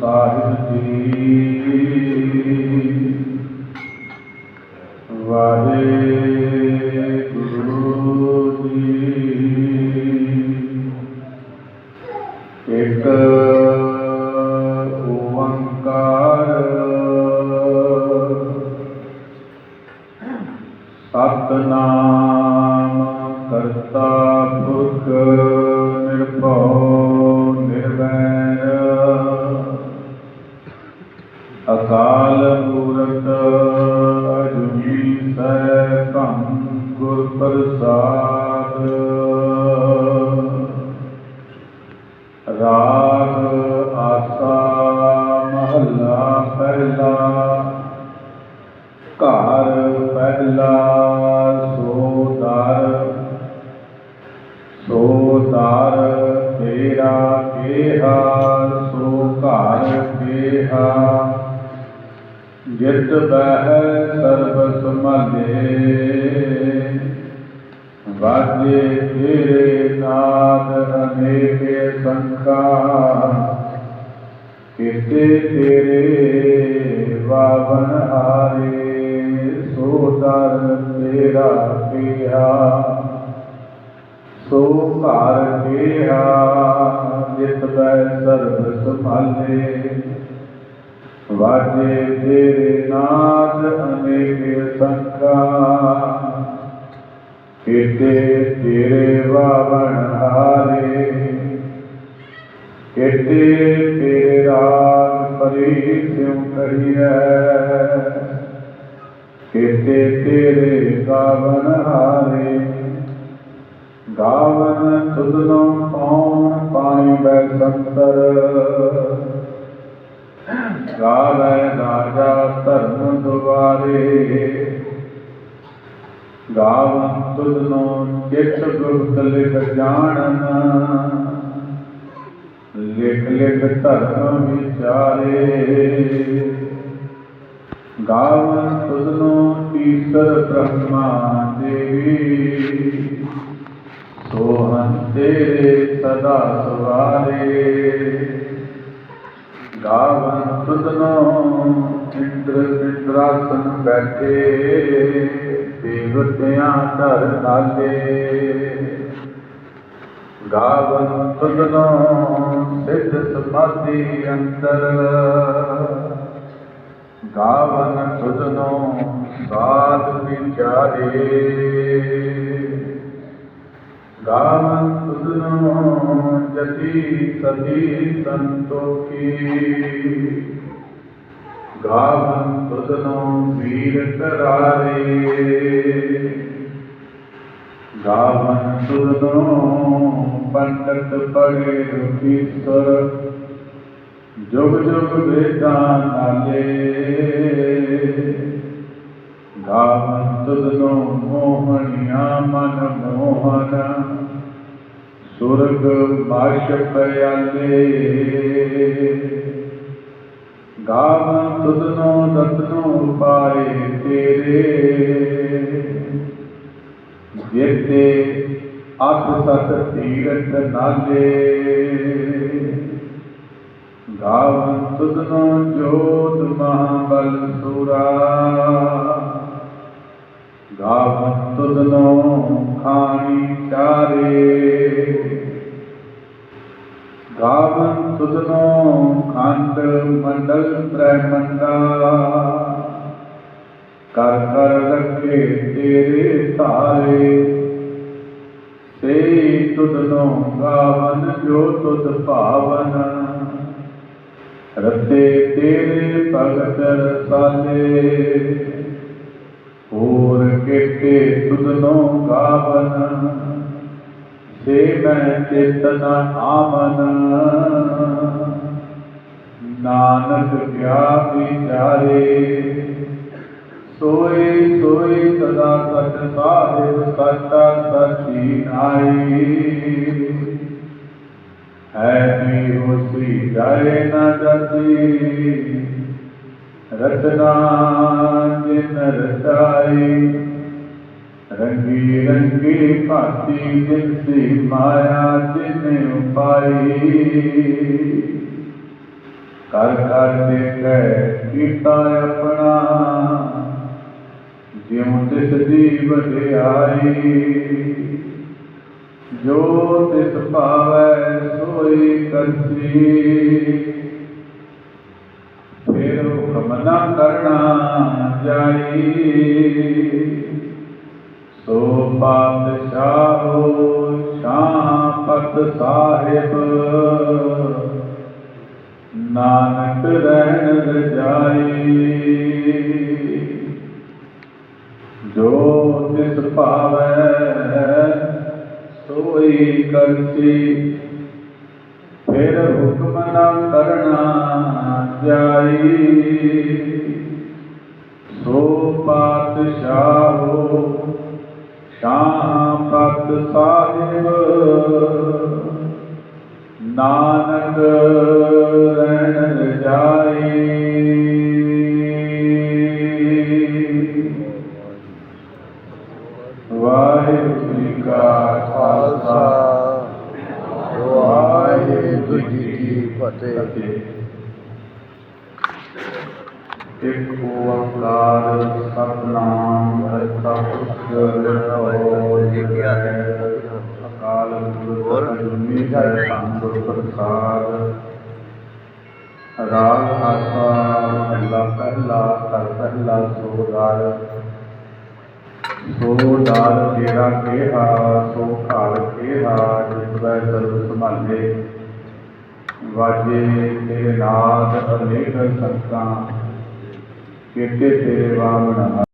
ਸਾਹਿਬ ਜੀ ਵਾਹਿਗੁਰੂ ਜੀ ਇੱਕ ਓੰਕਾਰ ਸਤਨਾਮ ਕਰਤਾ ਪੁਰਖ ਨਿਰਭਉ ਅਕਾਲ ਮੂਰਤ ਅਜੂਨੀ ਸੈਭੰ ਗੁਰ ਪ੍ਰਸਾਦ। ਰਾਗ ਆਸਾ ਮਹੱਲਾ ਪਹਿਲਾ, ਘਰ ਪਹਿਲਾ ਸੋਦਰ ਸੋਦਰ ਤੇਰਾ ਕਿਹਾ ਸੋ ਘਰ ਕਿਹਾ ਜਿਤ ਬਹਿ ਸਰਬ ਸਮਾਲੇ ਵਾਜੇ ਤੇਰੇ ਨਾਦ ਅਨੇਕ ਸੰਖਾ ਕਿਤੇ ਤੇਰੇ ਵਾਵਨ ਹਾਰੇ ਸੋ ਦਰ ਤੇਰਾ ਕੀਆ ਸੋ ਘਰ ਕੀਆ ਜਿਤ ਬੈ ਸਰਬ ਸੰਭਾਲੇ ਵਾਜੇ ਤੇਰੇ ਨਾਦ ਅਨੇਕ ਸੰਖਾ ਕਿਤੇ ਤੇਰੇ ਵਾਵਨ ਹਾਰੇ। ਕਿਤੇ ਤੇਰੇ ਰਾਗ ਪਰੀ ਸਿਉ ਕਹੀਐ। ਕਿਤੇ ਤੇਰੇ ਗਾਵਨ ਹਾਰੇ। ਗਾਵਨ ਤੁਧਨੋ ਪੌਣ ਪਾਣੀ ਬੈ ਸੰਤਰ। ਗਾਵੈ ਰਾਜਾ ਧਰਮ ਦੁਆਰੇ। ਗਾਵਨ ਤੁਧਨੋ ਚਿਤ ਗੁਪਤ ਲਿਖ ਜਾਣਨ। ਲਿਖ ਲਿਖ ਧਰਮ ਵਿਚਾਰੇ। ਗਾਵਨ ਤੁਧਨੋ ਈਸ਼ਰ ਬ੍ਰਹਮਾ ਦੇਵੀ। ਸੋਹੰ ਤੇਰੇ ਸਦਾ ਸਵਾਰੇ। ਗਾਵਨ ਤੁਧਨੋ ਇੰਦਰ ਇੰਦਰਾਸਨ ਬੈਠੇ ਦੇਵਤਿਆਂ ਧਰ ਨਾਲੇ ਗਾਵਨ ਤੁਧਨੋ ਸਿੱਧ ਸਮਾਧੀ ਅੰਦਰ ਗਾਵਨ ਤੁਧਨੋ ਸਾਧ ਵਿਚਾਰੇ। ਗਾਵਨ ਤੁਧਨੋ ਜਤੀ ਸਦੀ ਸੰਤੋਖੀ ਗਾਵਨ ਤੁਧਨੋ ਵੀਰ ਕਰਾਰੇ ਗਾਵਨ ਤੁਧਨੋ ਪੰਡਤ ਪੜੇ ਰੁਪੀਸਰ ਜੁਗ ਜੁਗ ਵੇਦਾਂ ਨਾਲੇ ਗਾਵਨ ਤੁਧਨੋ ਮੋਹਣਿਆ ਮਨ ਮੋਹਨ ਸੁਰਗ ਬਾਸ਼ ਪਿਆਲੇ ਗਾਵਨ ਤੁਧਨੋ ਰਤਨੋ ਪਾਏ ਤੇਰੇ ਜਿਤੇ ਅਤ ਸਤ ਤੀਰਥ ਨਾਲੇ ਗਾਵਨ ਤੁਧਨੋ ਜੋਤ ਮਹਾਬਲ ਸੂਰਾ ਗਾਵਨ ਤੁਧਨੋ ਖਾਣੀ ਚਾਰੇ ਗਾਵਨ ਤੁਧਨੋ ਖੰਡ ਮੰਡਲ ਬ੍ਰਹਮੰਡਾ। ਕਰ ਕਰ ਰੱਖੇ ਤੇਰੇ ਧਾਰੇ, ਸੇ ਤੁਧਨੋ ਗਾਵਨ ਜੋ ਤੁਧ ਭਾਵਨ। ਰਤੇ ਤੇਰੇ ਭਗਤ ਰਸਾਲੇ, ਹੋਰ ਕਿਤੇ ਤੁਧਨੋ ਗਾਵਨ। ਸੇ ਮੈਂ ਚੇਤਨ ਆਮਨ ਨਾਨਕ ਗਿਆ ਵਿਚਾਰੇ, ਸੋਏ ਸੋਈ ਸਦਾ ਸਚ ਸਾਹਿਬ, ਸਚਾ ਸਚੀ ਨਾਈ ਹੈ ਵੀ ਹੋਸੀ ਜਾਏ ਨਾ ਜਾਤੀ, ਰਤਨਾ ਜਿਨ ਰਚਾਈ ਰੰਗੀ ਰੰਗੀ ਭਾਤੀ ਜਿਨਸੀ ਮਾਇਆ ਜਿਨ ਉਪਾਈ। ਕਰ ਕਰ ਦੇਖੈ ਕੀਤਾ ਆਪਣਾ, ਜਿਉ ਤਿਸ ਦੀ ਵਡਿਆਈ ਜੋ ਤਿਸ ਭਾਵੈ ਸੋਈ ਕਰਸੀ। ਫਿਰ ਹੁਕਮ ਨਾ ਕਰਨਾ ਜਾਈ। ਸੋ ਪਾਤਸ਼ਾਹੋ ਸ਼ਾਹ ਪਤ ਸਾਹਿਬ। ਨਾਨਕ ਰਹਿਣ ਜਾਈ ਜੋ ਤਿਸ ਭਾਵੈ ਸੋਈ ਕਰਸੀ, ਫਿਰ ਹੁਕਮ ਨਾ ਕਰਨਾ ਜਾਈ। ਸਤਨਾਮ ਕਰਤਾ ਪੁਰਖ ਨਿਰਭਉ ਨਿਰਵੈਰ ਅਕਾਲ ਮੂਰਤ ਅਜੂਨੀ ਜੈ ਪ੍ਰਸਾਦ ਰਾਗ ਆਸਾ ਮਹਲਾ ਪਹਿਲਾ, ਕਰ ਪਹਿਲਾ ਸੋ ਰਾਗ ਸੋ ਦਾਲ ਤੇਰਾ ਕਿਹਾ, ਸੋ ਘਰ ਕਿਹਾ, ਜਿਸ ਵੈ ਸਰਬ ਸੰਭਾਲੇ। ਵਾਜੇ ਤੇਰੇ ਨਾਦ ਅਨੇਕ ਸੰਤਾਂ, ਕੀਤੇ ਤੇਰੇ ਵਾਮਨ